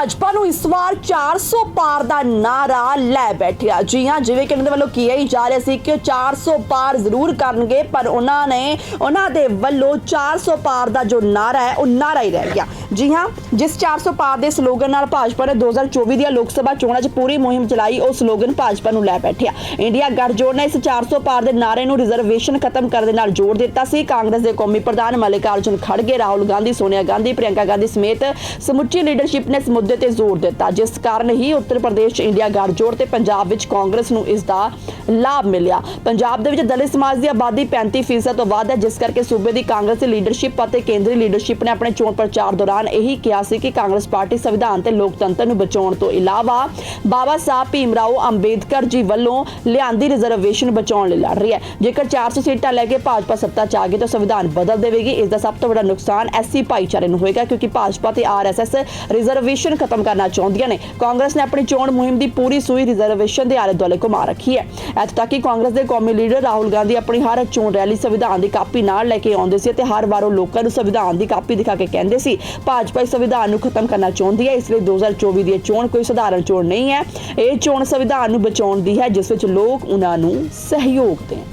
ਭਾਜਪਾ ਨੂੰ ਇਸ ਵਾਰ 400 ਪਾਰ ਦਾ ਨਾਰਾ ਲੈ ਬੈਠਿਆ ਜੀ ਹਾਂ, ਜਿਵੇਂ ਕਿ ਇਹਨਾਂ ਦੇ ਵੱਲੋਂ ਕੀਆ ਹੀ ਜਾ ਰਿਹਾ ਸੀ ਕਿ 400 ਪਾਰ ਜ਼ਰੂਰ ਕਰਨਗੇ, ਪਰ ਉਹਨਾਂ ਨੇ, ਉਹਨਾਂ ਦੇ ਵੱਲੋਂ 400 ਪਾਰ ਦਾ ਜੋ ਨਾਰਾ ਹੈ, ਉਹ ਨਾਰਾ ਹੀ ਰਹਿ ਗਿਆ। ਜੀ ਹਾਂ, ਜਿਸ 400 ਪਾਰ ਦੇ ਸਲੋਗਨ ਨਾਲ ਭਾਜਪਾ ਨੇ 2024 ਦੀਆਂ ਲੋਕ ਸਭਾ ਚੋਣਾਂ 'ਚ ਪੂਰੀ ਮੁਹਿੰਮ ਚਲਾਈ, ਉਹ ਸਲੋਗਨ ਭਾਜਪਾ ਨੂੰ ਲੈ ਬੈਠਿਆ ਇੰਡੀਆ ਗੱਠਜੋੜ ਨੇ ਇਸ 400 ਪਾਰ ਦੇ ਨਾਰੇ ਨੂੰ ਰਿਜ਼ਰਵੇਸ਼ਨ ਖਤਮ ਕਰਨ ਦੇ ਨਾਲ ਜੋੜ ਦਿੱਤਾ ਸੀ। ਕਾਂਗਰਸ ਦੇ ਕੌਮੀ ਪ੍ਰਧਾਨ ਮਲਿਕਾਰਜੁਨ ਖੜਗੇ, ਰਾਹੁਲ ਗਾਂਧੀ, ਸੋਨੀਆ ਗਾਂਧੀ, ਪ੍ਰਿਯੰਕਾ ਗਾਂਧੀ ਸਮੇਤ ਸਮੁੱਚੀ ਲੀਡਰਸ਼ਿਪ ਨੇ ਇਸ ਮੁੱਦੇ ਤੇ ਜ਼ੋਰ ਦਿੱਤਾ, ਜਿਸ ਕਾਰਨ ਹੀ ਉੱਤਰ ਪ੍ਰਦੇਸ਼ 'ਚ ਇੰਡੀਆ, ਗੱਠਜੋੜ ਤੇ ਪੰਜਾਬ ਵਿੱਚ ਕਾਂਗਰਸ ਨੂੰ ਇਸ ਦਾ ਲਾਭ ਮਿਲਿਆ। ਪੰਜਾਬ ਦੇ ਵਿੱਚ ਦਲਿਤ ਸਮਾਜ ਦੀ ਆਬਾਦੀ 35% ਤੋਂ ਵੱਧ ਹੈ, ਜਿਸ ਕਰਕੇ ਸੂਬੇ ਦੀ ਕਾਂਗਰਸ ਲੀਡਰਸ਼ਿਪ ਅਤੇ ਕੇਂਦਰੀ ਲੀਡਰਸ਼ਿਪ ਨੇ ਆਪਣੇ ਚੋਣ ਪ੍ਰਚਾਰ ਦੌਰਾਨ ਇਹੀ ਕਿਹਾ ਸੀ ਕਿ ਕਾਂਗਰਸ ਪਾਰਟੀ ਸੰਵਿਧਾਨ ਤੇ ਲੋਕਤੰਤਰ ਨੂੰ ਬਚਾਉਣ ਤੋਂ ਇਲਾਵਾ ਬਾਬਾ ਸਾਹਿਬ ਭੀਮਰਾਓ ਅੰਬੇਦਕਰ ਜੀ ਵੱਲੋਂ ਲਿਆਂਦੀ ਰਿਜ਼ਰਵੇਸ਼ਨ ਬਚਾਉਣ ਲਈ ਲੜ ਰਹੀ ਹੈ। ਜੇਕਰ 400 ਸੀਟਾਂ ਲੈ ਕੇ ਭਾਜਪਾ ਸੱਤਾ 'ਚ ਆ ਗਈ ਤਾਂ ਸੰਵਿਧਾਨ ਬਦਲ ਦੇਵੇਗੀ। ਇਸ ਦਾ ਸਭ ਤੋਂ ਵੱਡਾ ਨੁਕਸਾਨ ਐਸਸੀ ਭਾਈਚਾਰੇ ਨੂੰ ਹੋਏਗਾ, ਕਿਉਂਕਿ ਭਾਜਪਾ ਤੇ ਆਰਐਸਐਸ ਰਿਜ਼ਰਵੇਸ਼ਨ ਖਤਮ ਕਰਨਾ ਚਾਹੁੰਦੀਆਂ ਨੇ। ਕਾਂਗਰਸ ਨੇ ਆਪਣੀ ਚੋਣ ਮੁਹਿੰਮ ਦੀ ਪੂਰੀ ਸੂਈ ਰਿਜ਼ਰਵੇਸ਼ਨ ਦੇ ਆਲੇ ਦੁਆਲੇ ਘੁਮਾ ਰੱਖੀ ਹੈ। ਇੱਥੋਂ ਤੱਕ ਕਿ ਕਾਂਗਰਸ ਦੇ ਕੌਮੀ ਲੀਡਰ ਰਾਹੁਲ ਗਾਂਧੀ ਆਪਣੀ ਹਰ ਚੋਣ ਰੈਲੀ ਸੰਵਿਧਾਨ ਦੀ ਕਾਪੀ ਨਾਲ ਲੈ ਕੇ ਆਉਂਦੇ ਸੀ ਤੇ ਹਰ ਵਾਰ ਉਹ ਲੋਕਾਂ ਨੂੰ ਸੰਵਿਧਾਨ ਦੀ ਕਾਪੀ ਦਿਖਾ ਕੇ ਕਹਿੰਦੇ ਸੀ, ਭਾਜਪਾ ਇਸ ਸੰਵਿਧਾਨ ਨੂੰ ਖਤਮ ਕਰਨਾ ਚਾਹੁੰਦੀ ਹੈ, ਇਸ ਲਈ 2024 ਦੀ ਇਹ ਚੋਣ ਕੋਈ ਸਧਾਰਨ ਚੋਣ ਨਹੀਂ ਹੈ। ਇਹ ਚੋਣ ਸੰਵਿਧਾਨ ਨੂੰ ਬਚਾਉਣ ਦੀ ਹੈ, ਜਿਸ ਵਿੱਚ ਲੋਕ ਉਹਨਾਂ ਨੂੰ ਸਹਿਯੋਗ ਦੇਣ।